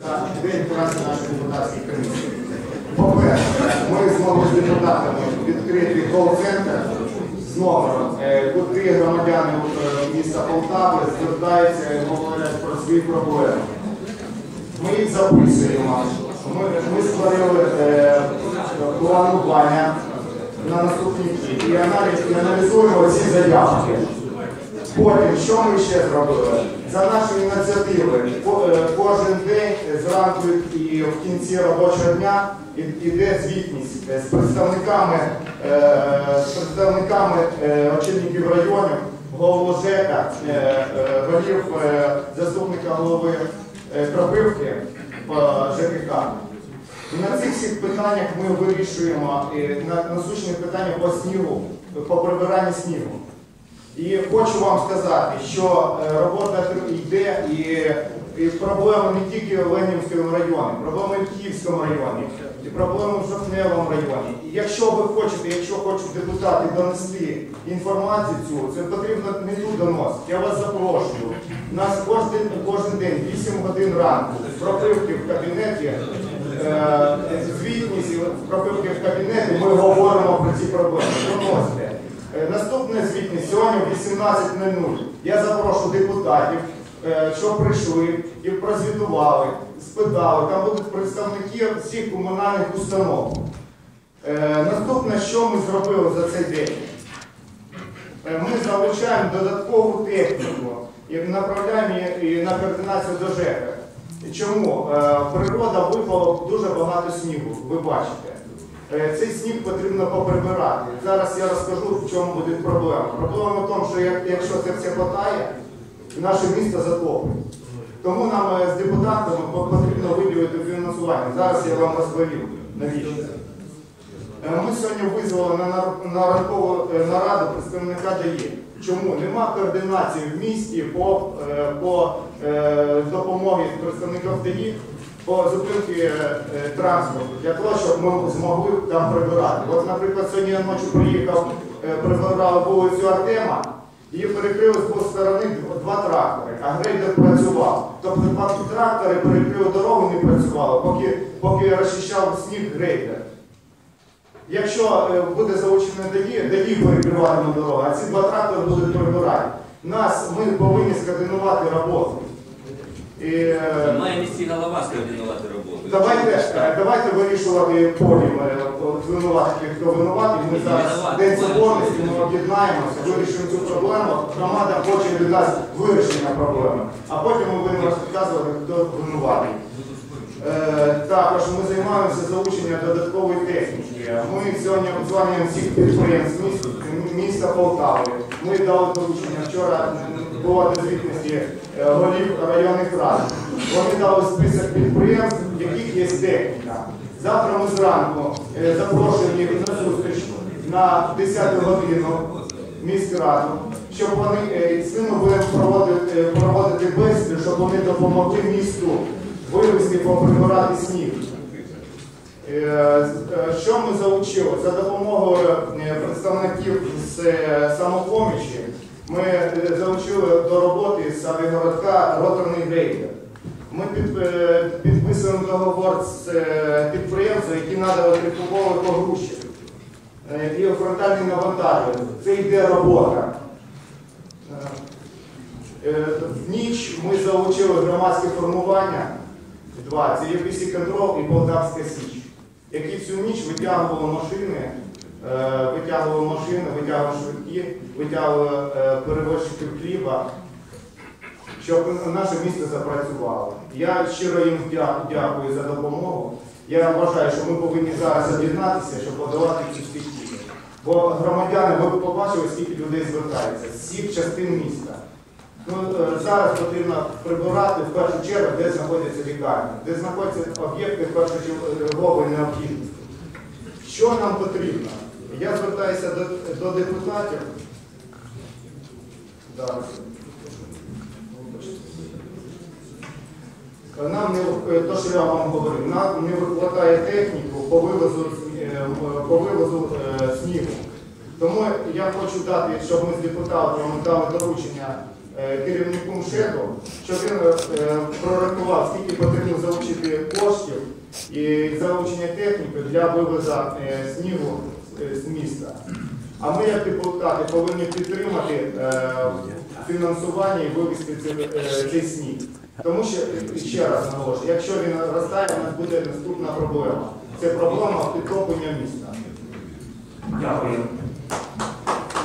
День праці нашої депутатської комісії. По-перше, ми змогли з депутатами відкрити кол-центр з номером, е, куди громадяни е, міста Полтави звертаються і говорять про свої проблеми. Ми їх записуємо. Ми, створили е, планування на наступні дні і аналізуємо ці заявки. Потім, що ми ще зробили? За нашої ініціативи е, кожен день зранку і в кінці робочого дня іде звітність е, з представниками, е, з представниками очільників районів, голову ЖЕКа, голів заступника голови Крапивки по ЖКХ. І на цих всіх питаннях ми вирішуємо на насущні питання по снігу, по прибиранню снігу. І хочу вам сказати, що е, робота йде і, і проблеми не тільки в Ленінському районі, проблеми і в Київському районі, і проблеми в Жовтневому районі. І якщо ви хочете, якщо хочуть депутати донести інформацію цю, це потрібно не тут доносити. Я вас запрошую. У нас кожен, кожен день, 8 годин ранку, пропивки в кабінеті, е, звітність пропивки в кабінеті, ми говоримо про ці проблеми. Доносите. Е, Наступна звітність сьогодні в 18.00. Я запрошу депутатів, е, щоб прийшли і прозвітували, спитали. Там будуть представники всіх комунальних установ. Е, Наступне, що ми зробили за цей день? Ми залучаємо додаткову техніку і направляємо її на координацію до ЖЕКа. Чому? Природа випала дуже багато снігу, ви бачите. Е, Цей сніг потрібно поприбирати. Зараз я розкажу, в чому буде проблема. Проблема в тому, що якщо це все хватає, наше місто затоплює. Тому нам е, з депутатами потрібно виділити фінансування. Зараз я вам розповім, навіщо. Е, Ми сьогодні визвали на, ранкову нараду представника ДАІ. Чому? Нема координації в місті по, по допомогі представників ДАІ по зупинці е, е, транспорту для того, щоб ми змогли там прибирати. От, наприклад, сьогодні я ночі приїхав, е, прибирав вулицю Артема, її перекрили з двох сторони два трактори, а грейдер працював. Тобто трактори перекрили дорогу, не працювало, поки, поки розчищав сніг грейдер. Якщо буде залучено ДАІ, ДАІ перекриватиме дорогу, а ці два трактори будуть прибирати. Нас, ми повинні скоординувати роботу. І, е, Має місці голова скоординувати роботу. Давайте, е, давайте вирішувати потім е, звинуватити, хто винуватий. Ми зараз день соборності, ми об'єднаємося, вирішимо цю проблему. Громада хоче від нас вирішення проблеми. А потім ми будемо розказувати, хто винуватий. Е, Також ми займаємося залученням додаткової техніки. Ми сьогодні обзванюємо всіх підприємств міста, міста Полтави. Ми дали доручення вчора було до звітності е, голів районних рад. Вони дали список підприємств, в яких є техніка. Завтра ми зранку е, запрошуємо їх на зустріч на 10 годину міськраду, щоб вони е, з ними будемо проводити, проводити бесіду, щоб вони допомогли місту вивезти поприбирати сніг. Що ми залучили? За допомогою представників з самопомічі ми е, залучили до роботи з авіагородка роторний грейдер. Ми е, підписуємо договор з е, підприємцем, які надали трикуповий погрузчик і фронтальний навантаження. Це йде робота. В ніч ми залучили громадське формування два. Це ЄПСі Контрол і Полтавська Січ, які всю ніч витягували машини, витягували машини, витягували швидкі, витягували е, перевозчиків хліба, щоб наше місто запрацювало. Я щиро їм дякую за допомогу. Я вважаю, що ми повинні зараз об'єднатися, щоб подолати цю стихію. Бо громадяни, ви побачили, скільки людей звертається з всіх частин міста. Ну, е, зараз потрібно прибирати в першу чергу, де знаходяться лікарні, де знаходяться об'єкти першочергової необхідності. Що нам потрібно? Я звертаюся до, до депутатів. Зараз. Нам не е, то, що я вам говорив, нам не вистачає техніку по вивозу, е, по вивозу е, снігу. Тому я хочу дати, щоб ми з депутатами дали доручення керівником ШЕДу, щоб він прорахував, скільки потрібно залучити коштів і залучення техніки для вивоза е, снігу з міста. А ми, як депутати, повинні підтримати е, фінансування і вивести цей, е, сніг. Тому що, е, ще раз наголошую, якщо він розтає, у нас буде наступна проблема. Це проблема підтоплення міста. Дякую.